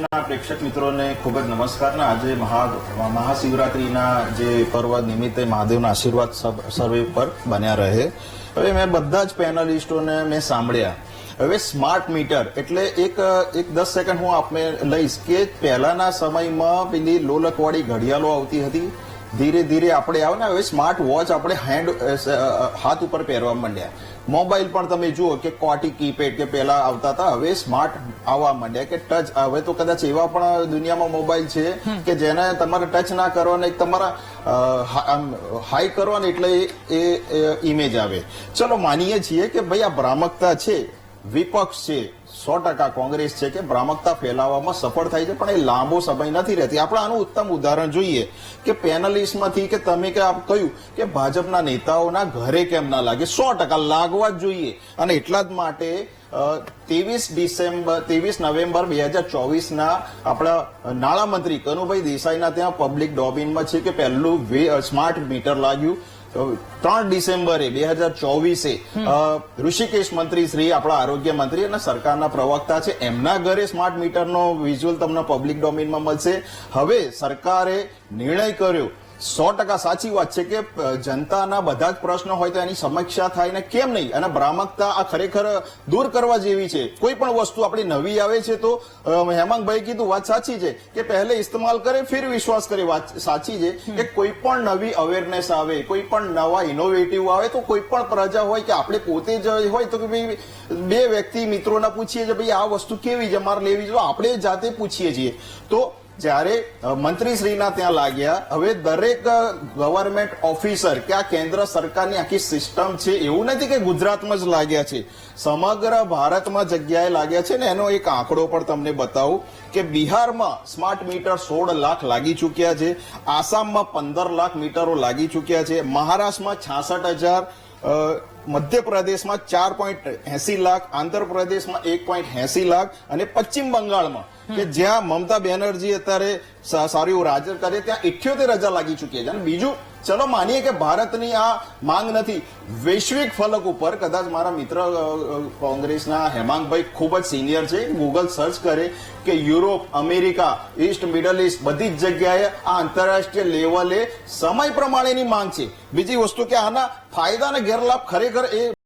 પ્રેક્ષક મિત્રોને ખૂબ જ નમસ્કાર આજે મહા મહાશિવરાત્રીના જે પર્વ નિમિત્તે મહાદેવના આશીર્વાદ સર્વે પર બન્યા રહે. હવે મેં બધા જ પેનલિસ્ટોને મેં સાંભળ્યા. હવે સ્માર્ટ મીટર એટલે એક એક દસ સેકન્ડ હું આપને લઈશ કે પહેલાના સમયમાં પેલી લોલકવાળી ઘડિયાળો આવતી હતી. ધીરે ધીરે આપણે આવે ને, હવે સ્માર્ટ વોચ આપણે હેન્ડ હાથ ઉપર પહેરવા માંડ્યા. મોબાઈલ પણ તમે જુઓ કે કોટી કીપેડ કે પહેલા આવતા હતા, હવે સ્માર્ટ આવવા માંડ્યા કે ટચ હવે તો કદાચ એવા પણ દુનિયામાં મોબાઈલ છે કે જેને તમારે ટચ ના કરવાને તમારા હાઈ કરવાને એટલે એ ઇમેજ આવે. ચલો માનીએ છીએ કે ભાઈ આ ભ્રામકતા છે. વિપક્ષ છે સો ટકા કોંગ્રેસ છે કે ભ્રામકતા ફેલાવવામાં સફળ થાય છે, પણ એ લાંબો સમય નથી રહેતી. આપણે આનું ઉત્તમ ઉદાહરણ જોઈએ કે પેનલિસ્ટમાંથી કે તમે કે આપ કહ્યું કે ભાજપના નેતાઓના ઘરે કેમ ના લાગે? સો ટકા લાગવા જ જોઈએ. અને એટલા જ માટે ત્રેવીસ ડિસેમ્બર, ત્રેવીસ નવેમ્બર બે હજાર ચોવીસના આપણા નાણામંત્રી કનુભાઈ દેસાઈના ત્યાં પબ્લિક ડોબિનમાં છે કે પહેલું સ્માર્ટ મીટર લાગ્યું. ત્રણ ડિસેમ્બરે બે હજાર ચોવીસે ઋષિકેશ મંત્રી શ્રી આપણા આરોગ્ય મંત્રી અને સરકારના પ્રવક્તા છે. એમના ઘરે સ્માર્ટ મીટરનો વિઝ્યુઅલ તમને પબ્લિક ડોમેનમાં મળશે. હવે સરકારે નિર્ણય કર્યો સો ટકા સાચી વાત છે કે જનતાના બધા જ પ્રશ્નો હોય તો એની સમીક્ષા થાય ને કેમ નહીં? અને ભ્રામકતા આ ખરેખર દૂર કરવા જેવી છે. કોઈ પણ વસ્તુ આપણી નવી આવે છે તો હેમાંગભાઈ કીધું, વાત સાચી છે કે પહેલે ઇસ્તેમાલ કરે, ફિર વિશ્વાસ કરે. વાત સાચી છે કે કોઈ પણ નવી અવેરનેસ આવે, કોઈ પણ નવા ઇનોવેટિવ આવે તો કોઈ પણ પ્રજા હોય કે આપણે પોતે જ હોય તો કે ભાઈ, બે વ્યક્તિ મિત્રોના પૂછીએ છીએ ભાઈ, આ વસ્તુ કેવી છે? મારે લેવી છે. આપણે જાતે પૂછીએ છીએ. તો જ્યારે મંત્રીશ્રીના ત્યાં લાગ્યા. હવે દરેક ગવર્મેન્ટ ઓફિસર કે આ કેન્દ્ર સરકારની આખી સિસ્ટમ છે, એવું નથી કે ગુજરાતમાં જ લાગ્યા છે. સમગ્ર ભારતમાં જગ્યાએ લાગ્યા છે ને, એનો એક આંકડો પણ તમને બતાવું કે બિહારમાં સ્માર્ટ મીટર સોળ લાખ લાગી ચૂક્યા છે, આસામમાં પંદર લાખ મીટરો લાગી ચૂક્યા છે, મહારાષ્ટ્રમાં છાસઠ હજાર મધ્યપ્રદેશમાં ચાર પોઈન્ટ એસી લાખ, આંધ્રપ્રદેશમાં એક પોઈન્ટ એસી લાખ અને પશ્ચિમ બંગાળમાં, કે જ્યાં મમતા બેનર્જી અત્યારે સારું એવું રાજન કરે, ત્યાં ઇઠ્યોતેર હજાર લાગી ચૂકી છે. અને બીજું, ચલો માનીએ કે ભારતની આ માંગ નથી. વૈશ્વિક ફલક ઉપર કદાચ મારા મિત્ર કોંગ્રેસના હેમાંગભાઈ ખૂબ જ સિનિયર છે. ગૂગલ સર્ચ કરે કે Europe, America, east, middle east બધી જ જગ્યાએ આ આંતરરાષ્ટ્રીય લેવલે સમય પ્રમાણેની માંગ છે. બીજી વસ્તુ કે આના ફાયદા અને ગેરલાભ ખરેખર એ